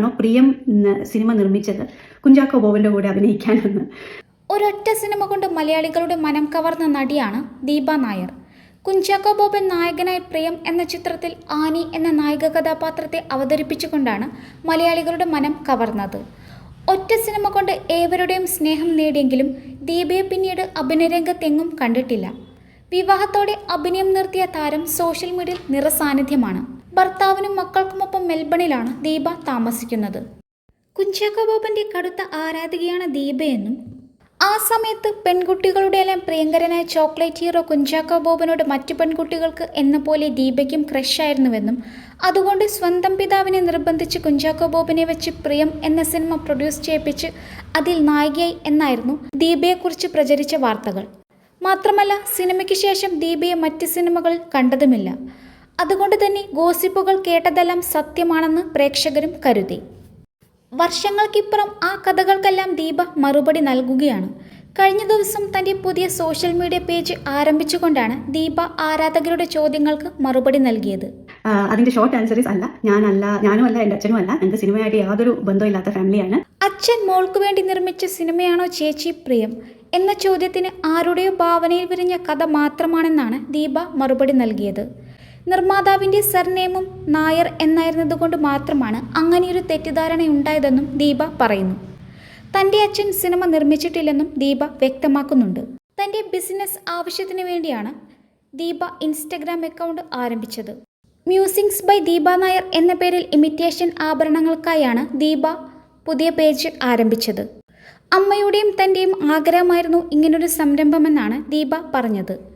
ആഗ്രഹമാണോ പ്രിയം സിനിമ നിർമ്മിച്ചത്? കുഞ്ചാക്കോ ബോബന്റെ കൂടെ അഭിനയിക്കാനെന്ന്. ഒരൊറ്റ സിനിമ കൊണ്ട് മലയാളികളുടെ മനം കവർന്ന നടിയാണ് ദീപ നായർ. കുഞ്ചാക്കോ ബോബൻ നായകനായി പ്രിയം എന്ന ചിത്രത്തിൽ ആനി എന്ന നായിക കഥാപാത്രത്തെ അവതരിപ്പിച്ചുകൊണ്ടാണ് മലയാളികളുടെ മനം കവർന്നത്. ഒറ്റ സിനിമ കൊണ്ട് ഏവരുടെയും സ്നേഹം നേടിയെങ്കിലും ദീപയെ പിന്നീട് അഭിനയരംഗത്തെങ്ങും കണ്ടിട്ടില്ല. വിവാഹത്തോടെ അഭിനയം നിർത്തിയ താരം സോഷ്യൽ മീഡിയയിൽ നിറസാന്നിധ്യമാണ്. ഭർത്താവിനും മക്കൾക്കുമൊപ്പം മെൽബണിലാണ് ദീപ താമസിക്കുന്നത്. കുഞ്ചാക്കോ ബോബന്റെ കടുത്ത ആരാധികയാണ് ദീപയെന്നും ആ സമയത്ത് പെൺകുട്ടികളുടെ എല്ലാം പ്രിയങ്കരനായ ചോക്ലേറ്റ് ഹീറോ കുഞ്ചാക്കോ ബോബനോട് മറ്റു പെൺകുട്ടികൾക്ക് എന്ന പോലെ ദീപയ്ക്കും ക്രഷായിരുന്നുവെന്നും അതുകൊണ്ട് സ്വന്തം പിതാവിനെ നിർബന്ധിച്ച് കുഞ്ചാക്കോ ബോബനെ വെച്ച് പ്രിയം എന്ന സിനിമ പ്രൊഡ്യൂസ് ചെയ്യിപ്പിച്ച് അതിൽ നായികയായി എന്നായിരുന്നു ദീപയെക്കുറിച്ച് പ്രചരിച്ച വാർത്തകൾ. മാത്രമല്ല സിനിമയ്ക്ക് ശേഷം ദീപയെ മറ്റ് സിനിമകളിൽ കണ്ടതുമില്ല. അതുകൊണ്ട് തന്നെ ഗോസിപ്പുകൾ കേട്ടതെല്ലാം സത്യമാണെന്ന് പ്രേക്ഷകരും കരുതി. വർഷങ്ങൾക്കിപ്പുറം ആ കഥകൾക്കെല്ലാം ദീപ മറുപടി നൽകുകയാണ്. കഴിഞ്ഞ ദിവസം തന്റെ പുതിയ സോഷ്യൽ മീഡിയ പേജ് ആരംഭിച്ചുകൊണ്ടാണ് ദീപ ആരാധകരുടെ ചോദ്യങ്ങൾക്ക് മറുപടി നൽകിയത്. അതിന്റെ ഷോർട്ട് ആൻസറീസ് അല്ല. ഞാനല്ല ഞാനും അല്ല എന്റെ അച്ഛനും അല്ല എന്റെ സിനിമയായിട്ട് യാതൊരു ബന്ധമില്ലാത്ത ഫാമിലിയാണ്. അച്ഛൻ മോൾക്ക് വേണ്ടി നിർമ്മിച്ച സിനിമയാണോ ചേച്ചി പ്രിയം? എന്ന ചോദ്യത്തിന് ആരുടെയോ ഭാവനയിൽ വിരിഞ്ഞ കഥ മാത്രമാണെന്നാണ് ദീപ മറുപടി നൽകിയത്. നിർമ്മാതാവിന്റെ സർനെയിമും നായർ എന്നായിരുന്നതുകൊണ്ട് മാത്രമാണ് അങ്ങനെയൊരു തെറ്റിദ്ധാരണ ഉണ്ടായതെന്നും ദീപ പറയുന്നു. തന്റെ അച്ഛൻ സിനിമ നിർമ്മിച്ചിട്ടില്ലെന്നും ദീപ വ്യക്തമാക്കുന്നുണ്ട്. തന്റെ ബിസിനസ് ആവശ്യത്തിന് വേണ്ടിയാണ് ദീപ ഇൻസ്റ്റഗ്രാം അക്കൗണ്ട് ആരംഭിച്ചത്. മ്യൂസിങ്സ് ബൈ ദീപ നായർ എന്ന പേരിൽ ഇമിറ്റേഷൻ ആഭരണങ്ങൾക്കായാണ് ദീപ പുതിയ പേജ് ആരംഭിച്ചത്. അമ്മയുടെയും തന്റെയും ആഗ്രഹമായിരുന്നു ഇങ്ങനൊരു സംരംഭമെന്നാണ് ദീപ പറഞ്ഞത്.